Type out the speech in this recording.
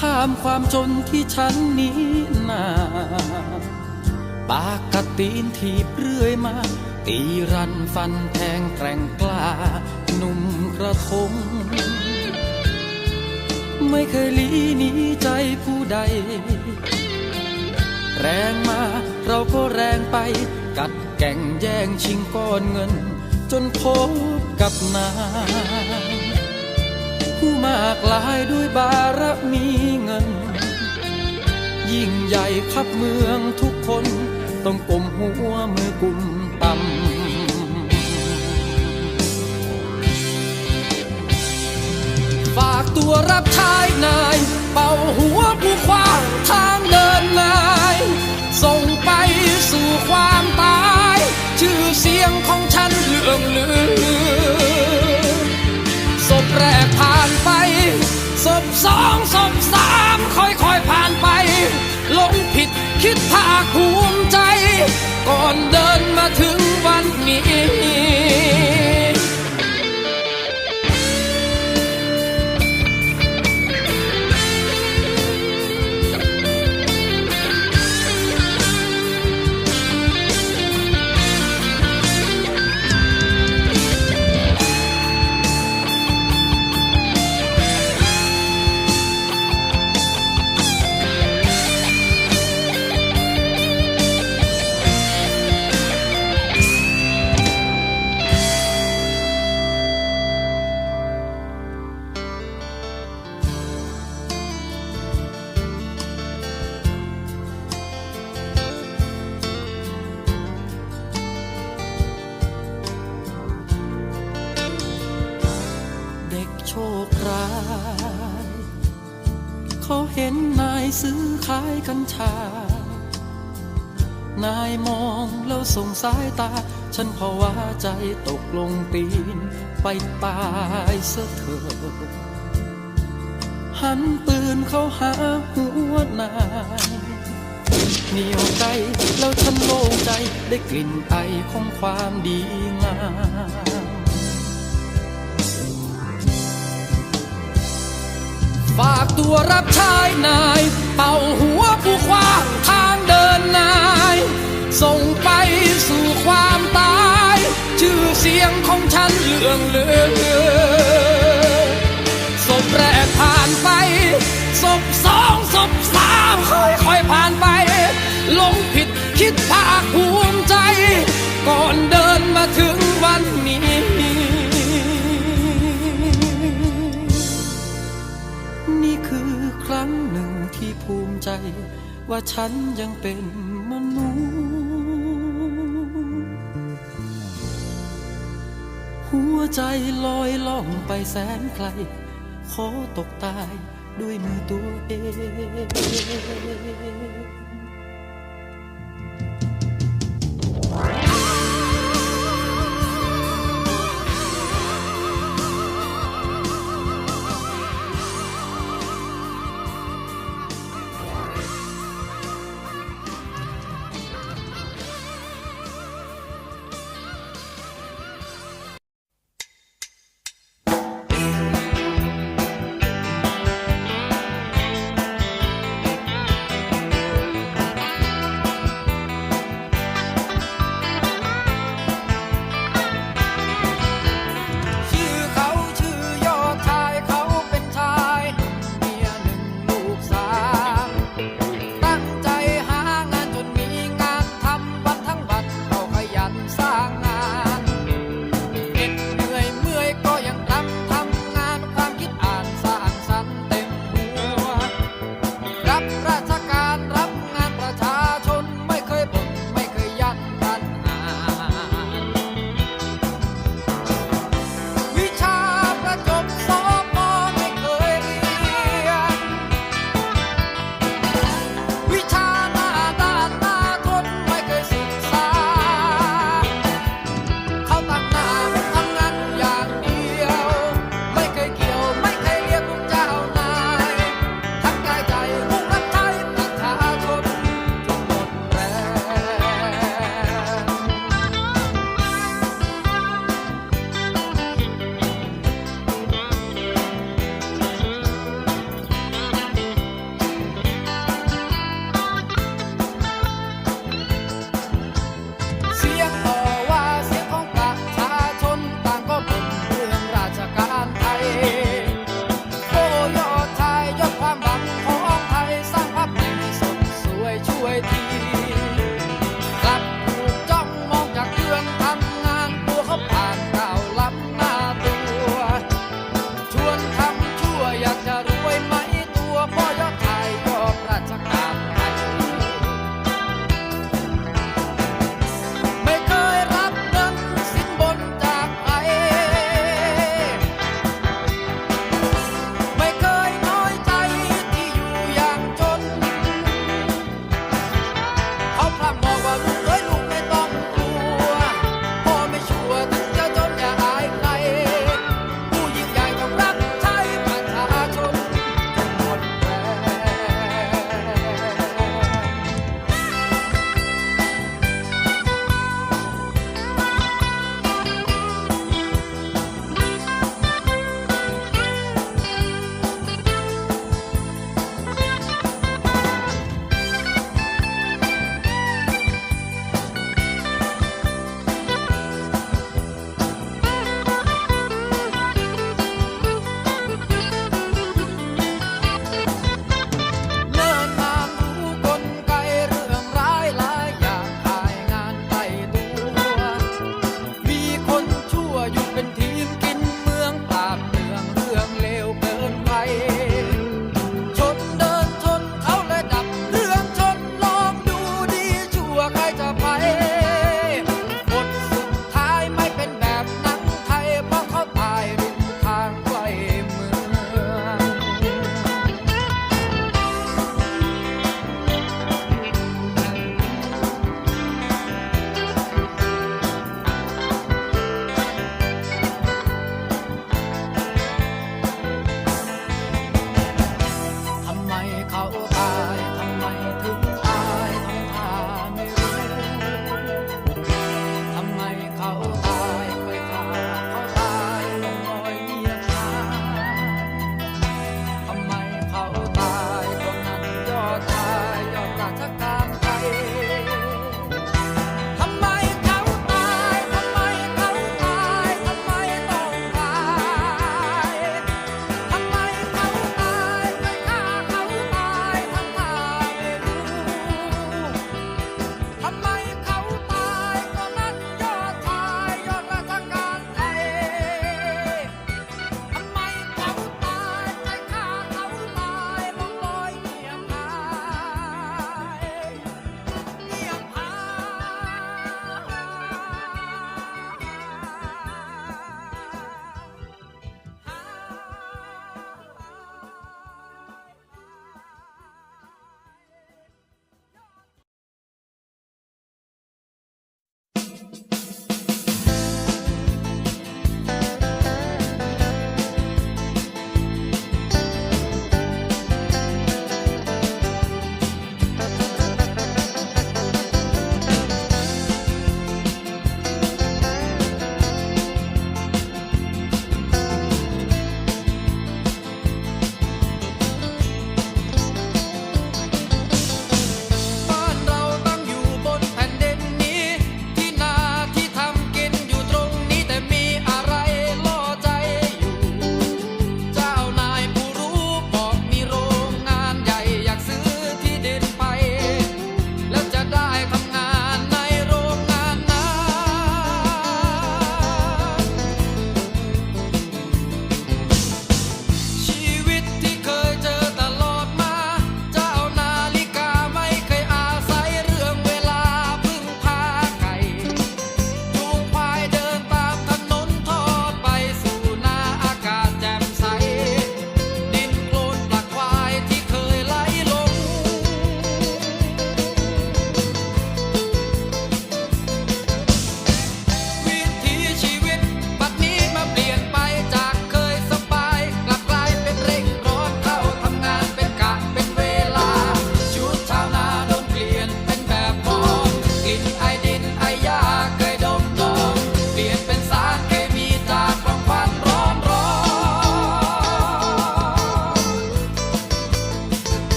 ข้ามความจนที่ฉันนี้นาปากกตีนถีบเรื่อยมา ตีรันฟันแทงแกร่งกล้าหนุ่มกระทง ไม่เคยลีหนีใจผู้ใด แรงมาเราก็แรงไป กัดแก่งแย่งชิงก้อนเงิน จนพบกับนาย ผู้มากลายด้วยบารมีเงิน ยิ่งใหญ่ขับเมืองทุกคนต้องกลมหัวมือกุมต่ำฝากตัวรับใช้นาย เป่าหัวผู้ขวางทางเดินนาย สองศพสามค่อยๆผ่านไปหลงผิดคิดภาคภูมิใจ ก่อนเดินมาถึงวันนี้ายซื้อขายกัญชา นายมองแล้วส่งสายตา ฉันภาวะใจตกลงตีน ไปตายเสเถิดหันปืนเข้าหาหัวนายเหนียวไกลแล้วฉันโล่งใจได้กลิ่นไอของความดีงาม ฝากตัวรับใช้นาย เป่าหัวผู้ขวางทางเดินนาย ส่งไปสู่ความตาย ชื่อเสียงของฉันเลื่องลือศพแรกผ่านไปศพสองศพสามค่อยๆผ่านไป ลงผิด ว่าฉันยังเป็นมนุษย์หัวใจลอยล่องไปแสนไกล ขอตกตายด้วยมือตัวเอง